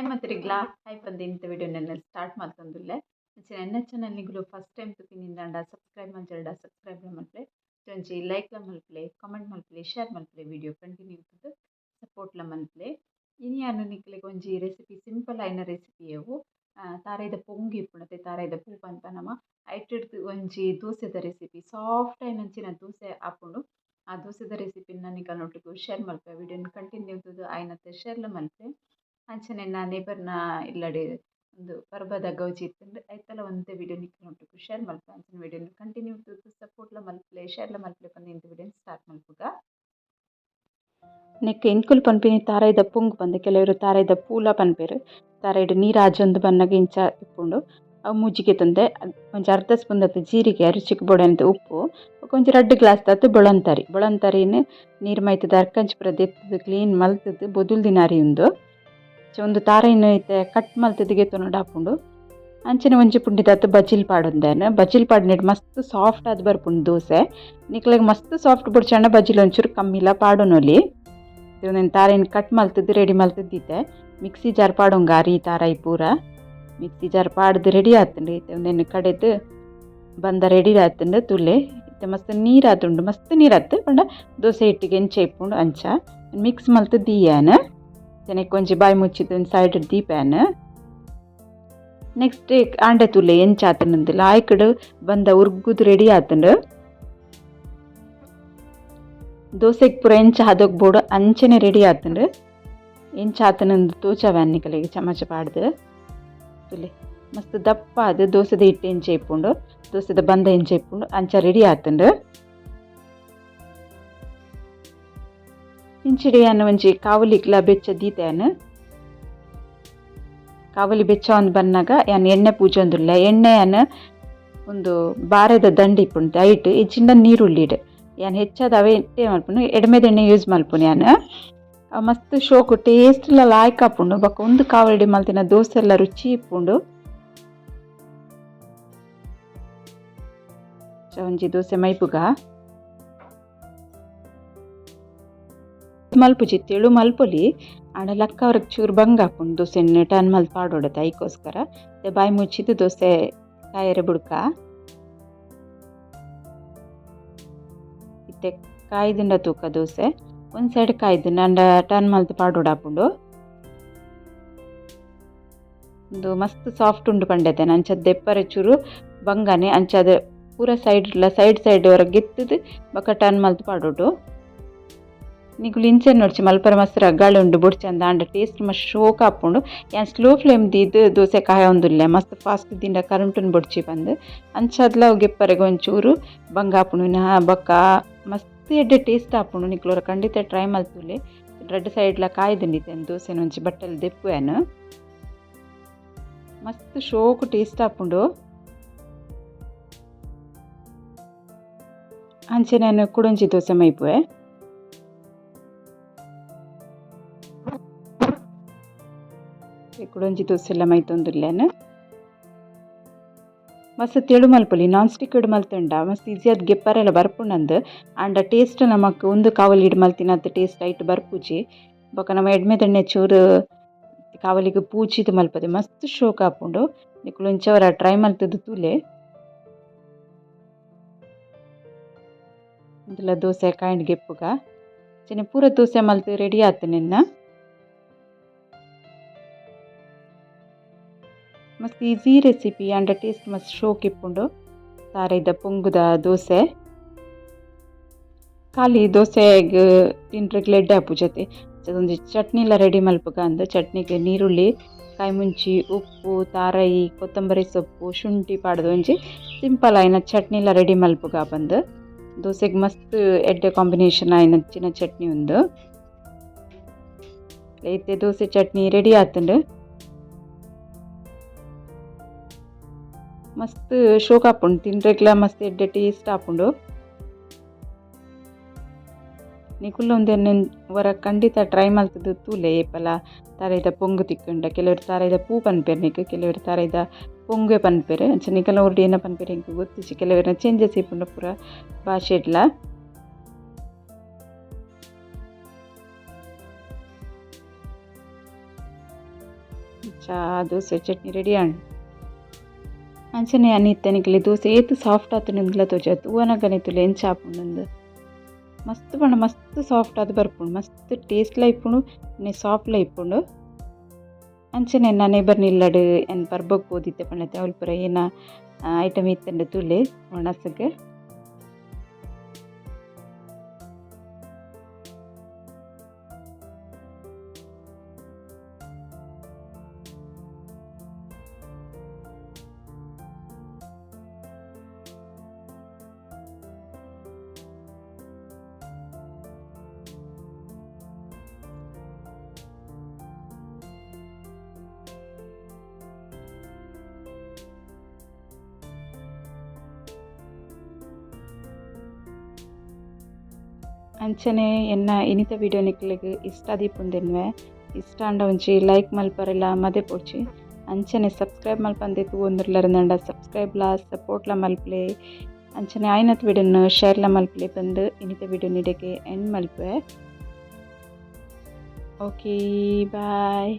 Hi ಮಾತ್ರಿಗ್ಲಾ hi ಬಂದು ಇಂಥ video ನನ್ನ ಸ್ಟಾರ್ಟ್ ಮಾಡ್ತಂದುಲ್ಲೆ. ಮುಂಚೆ ನನ್ನ ಚಾನಲ್ ನಿಗುಲು ಫಸ್ಟ್ ಟೈಮ್ ತುಪ್ಪಿನಿಂದ ಸಬ್ಸ್ಕ್ರೈಬ್ ಮಂಜಲ್ಡ ಸಬ್ಸ್ಕ್ರೈಬ್ ಮಲ್ಪಲೆ ಒಂಜಿ ಲೈಕ್ ಮಲ್ಪಲೆ ಕಾಮೆಂಟ್ ಮಲ್ಪಲೆ ಶೇರ್ ಮಲ್ಪಲೆ ವಿಡಿಯೋ ಕಂಟಿನ್ಯೂ ಇರ್ತದೆ ಸಪೋರ್ಟ್ ಮಲ್ಪಲೆ ಇನಿ ಯಾನು ನಿಕ್ಲೆಗ್ ಒಂಜಿ ರೆಸಿಪಿ ಸಿಂಪಲ್ ಆಯ್ನ ರೆಸಿಪಿ ಅವು ತಾರೆದ ಪೊಂಗಿ ಇಪ್ಪುಣತೆ ತಾರೆದ ಪೂ ಅಂತ ನಮ್ಮ ಐಟಿಡ್ ಒಂಜಿ ದೋಸೆದ ರೆಸಿಪಿ ಸಾಫ್ಟ್ ಆಯ್ನಂಚಿನ ದೋಸೆ ಆಪುಂಡು ಆ ದೋಸೆದ ರೆಸಿಪಿನ ನಿಕಲ್ನೊಟ್ಟಿಗೆ ಶೇರ್ ಮಲ್ಪೆ ವಿಡಿಯೋನ ಕಂಟಿನ್ಯೂ ಇರ್ತದೆ ಆಯ್ನತ್ತೆ ಶೇರ್ಲ ಮಲ್ಪೆ ಅಂಚನೆ ನಾ ನೇಬರ್ನ ಇಲ್ಲಡೆ ಒಂದು ಪರ್ಬದ ಗೌಜಿ ಇತ್ತಂಡು ಐತಲ ಒಂತೆ ವಿಡಿಯೋ ನಿಕ್ಲೊಂಟು ಶೇರ್ ಮಲ್ಪೆ, ಅಂಚಿನ ವಿಡಿಯೋನ ಕಂಟಿನ್ಯೂ ಇರ್ತದೆ ಸಪೋರ್ಟ್ಲ ಮಲ್ಪಲೆ ಶೇರ್ಲ ಮಲ್ಪಲೆ ಪಂದ ಇಂತ ವಿಡಿಯೋನ ಸ್ಟಾರ್ಟ್ ಮಲ್ಪುಗ. ನೆಕ್ ಎಂಕುಲು ಪನ್ಪಿನಿ ತಾರಾಯ್ದ ಪುಂಗ್ ಪಂದ್ ಕೆಲವರು ತಾರಾಯ್ದ ಪೂಲ ಪನ್ಪೆರ್ ತಾರಾಯ್ಡ್ ನೀರು ಆಜೊಂದು ಬನ್ನಗ ಇಂಚ ಇಪ್ಪುಂಡು. ಅವು ಮುಜ್ಜಿಗೆ ತಂದೆ ಒಂಜಿ ಅರ್ಧ ಸ್ಪೂನ್ ದತ್ತು ಜೀರಿಗೆ ರುಚಿಗೆ ಬೋಡಂತ ಉಪ್ಪು, ಒಂಜಿ ರೆಡ್ ಗ್ಲಾಸ್ ದತ್ತು ಬೊಳಂತಾರಿ. ಬೊಳಂತರಿನ ನೀರು ಮೈತದ ಅರ್ಕಂಚ್ ಪುರ ಕ್ಲೀನ್ ಮಲ್ತದು, ಬೊದುಲ್ ದಿನಾರಿ ಉಂದು. ಒಂದು ತಾರೆನ್ ಐತೆ ಕಟ್ ಮಲ್ತದು ಗೆತ್ತೊನೊಡು ಆಪುಂಡು ಅಂಚನೆ ಒಂಜಿ ಪುಂಡಿ ದತ್ತು ಬಜಿಲ್ ಪಾಡೊಂದೆನ್. ಬಜಿಲ್ ಪಾಡ್ನೆಡ್ ಮಸ್ತ್ ಸಾಫ್ಟ್ ಆದ್ ಬರ್ಪುಂಡು ದೋಸೆ. ನಿಕ್ಲೆಗ್ ಮಸ್ತ್ ಸಾಫ್ಟ್ ಬುಡ್ಚಂಡ ಬಜಿಲ್ ಒಂಚೂರು ಕಮ್ಮಿಲ ಪಾಡೊನೊಲಿ ಒಂದೊಂದು ತಾರೆನ್ ಕಟ್ ಮಲ್ತದ್ದು ರೆಡಿ ಮಲ್ತದ್ದಿತ್ತೆ ಮಿಕ್ಸಿ ಜಾರ್ ಪಾಡೊಂಗ ಈ ತಾರಾಯಿ ಪೂರ. ಮಿಕ್ಸಿ ಜಾರ್ ಪಾಡ್ದು ರೆಡಿ ಆತುಂಡು. ಇತ್ತೆ ಒಂದೆನ್ನು ಕಡೆದು ಬಂದ ರೆಡಿ ಆತುಂಡು ತುಲೆ. ಇತ್ತೆ ಮಸ್ತ್ ನೀರು ಆತುಂಡು ಮಸ್ತ್ ನೀರು ಆತು ಪಂಡ ದೋಸೆ ಹಿಟ್ಟಿಗೆ ಎಂಚ ಇಪ್ಪುಂಡು ಅಂಚ. ಮಿಕ್ಸ್ ಮಲ್ತದ್ದು ದೀಯಾನ ತೆನೆಕ್ ಒಂಜಿ ಬಾಯಿ ಮುಚ್ಚಿದ್ದು ಸೈಡ್ ದೀಪಾನ ನೆಕ್ಸ್ಟ್ ಆಂಡೆ ತುಲೆ ಎಂಚ ಆತನಂದಿಲ್ಲ ಆಯ್ಕಡು ಬಂದ ಉರ್ಗುದು ರೆಡಿ ಆತುಂಡು. ದೋಸೆಗೆ ಪೂರ ಎಂಚ ಹದೋಗ್ಬೋಡು ಅಂಚನೆ ರೆಡಿ ಆತುಂಡು. ಎಂಚ ಆತನಂದು ತೋಚವ್ಯಾನ್ ನಿಕಲೆಗೆ ಚಮಚ ಪಾಡ್ದು. ತುಲೆ, ಮಸ್ತ್ ದಪ್ಪ ಅದು ದೋಸೆದ ಹಿಟ್ಟು ಎಂಚ ಇಪ್ಪುಂಡು ದೋಸೆದ ಬಂದ ಎಂಚ ಇಪ್ಪುಂಡು ಅಂಚ ರೆಡಿ ಆತುಂಡು. ಇಂಚಿಡಿ ಅನ್ನ ಒಂಜಿ ಕಾವಲಿಗ್ಲ ಬೆಚ್ಚ ದೀತೆಯನ್ನು ಕಾವಲಿ ಬೆಚ್ಚ ಒಂದು ಬನ್ನಾಗ ಯಾನ್ ಎಣ್ಣೆ ಪೂಜೊಂದುಲ್ಲೆ ಎಣ್ಣೆಯನ್ನು ಒಂದು ಬಾರೆದ ದಂಡಿ ಇಪ್ಪುಂಡು ಐಟ್ ಇಚ್ಚಿಂಡ ನೀರುಳ್ಳಿಡ್ ಯಾನ್ ಹೆಚ್ಚಾದ ಅವೇ ಎಣ್ಣೆ ಮಲ್ಪುನು ಎಡಮೆದ ಎಣ್ಣೆ ಯೂಸ್ ಮಲ್ಪುನು ಯಾನ್. ಮಸ್ತ್ ಶೋಕು ಟೇಸ್ಟ್ ಎಲ್ಲ ಲಾಯ್ಕ್ ಆಪುಂಡು ಬೊಕ ಒಂದು ಕಾವಲಿಡಿ ಮಲ್ತಿನ ದೋಸೆ ಎಲ್ಲ ರುಚಿ ಇಪ್ಪುಂಡು ಒಂಜಿ ದೋಸೆ ಮೈಪುಗ. ಮಲ್ಪುಜಿ ತೆಳು ಮಲ್ಪೊಲಿ ಆಂಡ ಲಕ್ಕ ಅವ್ರಿಗೆ ಚೂರು ಬಂಗ ಹಾಕೊಂಡು ದೋಸೆನ ಟರ್ನ್ ಮಲ್ತ್ ಪಾಡೋಡತ್ತೆ ಐಕೋಸ್ಕರ ಬಾಯಿ ಮುಚ್ಚಿದ್ದು ದೋಸೆ ಕಾಯರೆ ಬುಡ್ಕ. ಇತ್ತೆ ಕಾಯ್ದಿಂಡ ತೂಕ ದೋಸೆ. ಒಂದು ಸೈಡ್ ಕಾಯ್ದು ನಂಡ ಟರ್ನ್ ಮಲ್ತ್ ಪಾಡೋಡ ಹಾಕೊಂಡು. ಒಂದು ಮಸ್ತ್ ಸಾಫ್ಟ್ ಉಂಡು ಪಂಡತೆ. ಅಂಚದ ದೆಪ್ಪರೆ ಚೂರು ಬಂಗಾನೆ ಅಂಚದ ಪೂರ ಸೈಡ್ ಸೈಡ್ ಸೈಡ್ ಹೊರಗೆ ಗೆತ್ತದು ಬೊಕ ಟನ್ ಮಲ್ತ್ ಪಾಡೋಡು. ನಿಗುಲು ಇಂಚೆ ನೋಡ್ಚಿ ಮಲ್ಪರ ಮಸ್ತ್ ರಗ್ಗಾಳು ಉಂಡು ಬುಡ್ಚಂದ ಆಂಡ ಟೇಸ್ಟ್ ಮಸ್ತ್ ಶೋಕ್ ಆಪುಂಡು. ಯಾನ್ ಸ್ಲೋ ಫ್ಲೇಮ್ ದೀದ್ ದೋಸೆ ಕಾಯ ಒಂದುಲ್ಲೆ. ಮಸ್ತ್ ಫಾಸ್ಟ್ ದಿಂಡ ಕರೆಂಟನ್ ಬುಡ್ಚಿ ಬಂದು. ಅಂಚದ್ಲ ಗೆಪ್ಪರೆಗೆ ಒಂಚೂರು ಬಂಗ ಆಪುಂಡು. ವಿನಃ ಬೊಕ್ಕ ಮಸ್ತ್ ಎಡ್ಡೆ ಟೇಸ್ಟ್ ಆಪುಂಡು. ನಿಕ್ಲೋರ ಖಂಡಿತ ಟ್ರೈ ಮಲ್ತುಲೆ. ರೆಡ್ ಸೈಡ್ಲ ಕಾಯ್ದಿಂಡಿತ್ತೇನು ದೋಸೆನ ಒಂಚಿ ಬಟ್ಟೆಲ್ ದೆಪ್ಪುವೇನು ಮಸ್ತ್ ಶೋಕು ಟೇಸ್ಟ್ ಆಪುಂಡು. ಅಂಚೆ ನಾನು ಕುಡೊಂಜಿ ದೋಸೆ ಮೈಪುವೆ. ಎಲ್ಲ ಮೈತೊಂದುಲ್ಲೇನು ಮಸ್ತ್ ತೆಳು ಮಲ್ಪೊಲಿ ನಾನ್ ಸ್ಟಿಕ್ ಇಡು ಮಲ್ತುಂಡ, ಮಸ್ತ್ ಈಸಿ ಅದು ಗೆಪ್ಪರೆಲ್ಲ ಬರ್ಪುಂಡಂದು ಆಂಡ ಟೇಸ್ಟ್ ನಮಕ್ ಒಂದು ಕಾವಲಿ ಇಡು ಮಲ್ತಿನದ್ದು ಟೇಸ್ಟ್ ಐಟ್ ಬರ್ಪುಜಿ. ಬೊಕ ನಮ್ಮ ಎಡ್ಮೆದಣ್ಣೆ ಚೂರು ಕಾವಲಿಗೆ ಪೂಚಿದು ಮಲ್ಪದೆ, ಮಸ್ತ್ ಶೋಕ್ ಆಪುಂಡು. ನಿಕುಲು ಇಂಚವರ ಟ್ರೈ ಮಲ್ತದ್ದು ತೂಲೆ. ಇಂದುಲ ದೋಸೆ ಕಾಯಿಂಡ್ ಗೆಪ್ಪುಗ. ಚೆನ್ನ ಪೂರ ದೋಸೆ ಮಲ್ತು ರೆಡಿ ಆತು ನಿನ್ನ. ಮಸ್ತ್ ಈಸಿ ರೆಸಿಪಿ ಆ್ಯಂಡ್ ಟೇಸ್ಟ್ ಮಸ್ತ್ ಶೋಕಿಪ್ಪುಂಡು ತಾರೈದ ಪೊಂಗುದ ದೋಸೆ. ಖಾಲಿ ದೋಸೆಗ್ ತಿನ್ರೆಗ್ ಲೆಡ್ಡೆ ಆಪು ಜೊತೆ. ಅದೊಂದು ಚಟ್ನಿ ಎಲ್ಲ ರೆಡಿ ಮಲ್ಪಗ ಅಂದ. ಚಟ್ನಿಗೆ ನೀರುಳ್ಳಿ ಕಾಯಿಮುಂಚಿ, ಉಪ್ಪು ತಾರಾಯಿ ಕೊತ್ತಂಬರಿ ಸೊಪ್ಪು, ಶುಂಠಿ ಪಾಡ್ದು ಒಂಜಿ ಸಿಂಪಲ್ ಆಯ್ನ ಚಟ್ನಿ ಎಲ್ಲ ರೆಡಿ ಮಲ್ಪುಗ ಬಂದು. ದೋಸೆಗೆ ಮಸ್ತ್ ಎಡ್ಡೆ ಕಾಂಬಿನೇಷನ್ ಆಯ್ನ ಚಿನ್ನ ಚಟ್ನಿ ಉಂದು ಐತೆ ದೋಸೆ ಚಟ್ನಿ ರೆಡಿ ಆತುಂಡು. ಮಸ್ತ್ ಶೋಕ್ ಆಪುಂಡು ತಿಂಡ್ರೆಗ್ಲ ಮಸ್ತ್ ಎಡ್ಡೆ ಟೇಸ್ಟ್ ಆಪುಂಡು ನಿಕುಲ್ಲ ಒಂದೇನು ವರ ಖಂಡಿತ ಟ್ರೈ ಮಲ್ತದ್ದು ತೂಲೆ, ಏಪಲ. ತಾರೈದ ಪೊಂಗು ತಿಕ್ಕುಂಡ, ಕೆಲವರು ತಾರೈದ ಪೂ ಪನ್ಪೆರ್ ನಿಕ್ ಕೆಲವರು ತಾರೈದ ಪೊಂಗೆ ಪನ್ಪೇರು. ಅಂಚ ನಿಕಲ ಒರ್ಡಿ ಏನ ಪನ್ಪೆರ್ ಎಂಕ್ ಗೊತ್ತಿಸಿ ಕೆಲವರ ಚೇಂಜಸ್ ಇಪ್ಪುಂಡ ಪೂರ ಭಾಷೆಡ್ಲ ದೋಸೆ, ಚಟ್ನಿ ರೆಡಿ ಆಂಡ್ ಅಂಚನೆ ಅನ್ನಿತ್ತನಿಕ್ಲೆ ಸೇತು ಸಾಫ್ಟ್ ಆತು ನಿಮ್ಲ ತೋಜ. ತೂವನಗನೆ ತುಲೆ ಎಂಚ ಆಪುಂಡು ಮಸ್ತ್ ಪಂಡ ಮಸ್ತ್ ಸಾಫ್ಟ್ ಆದ್ ಬರ್ಪುಂಡು ಮಸ್ತ್ ಟೇಸ್ಟ್ಲ ಇಪ್ಪುಂಡು ನೆ ಸಾಫ್ಟ್ಲ ಇಪ್ಪುಂಡು ಅಂಚನೆ ಎನ್ನ ನೇಬರ್ ನಿಲ್ಲಡ್, ಎನ್ ಬರ್ಬಗ್ ಪೋದಿತ್ತೆ ಪಂಡತೆ ಅವಳು ಏನ ಐಟಮ್ ಇತ್ತಂಡೆ ತುಲೆ, ಒಣಸಗ್. ಅಂಚನೆ ಎನ್ನ ಇನಿತ ವಿಡಿಯೋ ನಿಕ್ಲೆಗ್ ಇಷ್ಟ ದೀಪುಂದೆನ್ವೆ ಇಷ್ಟ ಅಂಡ ಒಂಜಿ ಲೈಕ್ ಮಲ್ಪರೆಲ ಮದೆ ಪೋಚಿ. ಅಂಚನೆ ಸಬ್ಸ್ಕ್ರೈಬ್ ಮಲ್ಪಂದೆ ತೂವೊಂದುರ್ಲರಂದಂಡ ಸಬ್ಸ್ಕ್ರೈಬ್ಲ ಸಪೋರ್ಟ್ಲ ಮಲ್ಪಲೆ. ಅಂಚನೆ ಆಯ್ನತ್ ವಿಡಿಯೋನ ಶೇರ್ಲ ಮಲ್ಪಲೆ ಬಂದು ಇನಿತ ವಿಡಿಯೋ ನಿಡೆಗೆ ಎಂಡ್ ಮಲ್ಪೆ ಓಕೆ ಬಾಯ್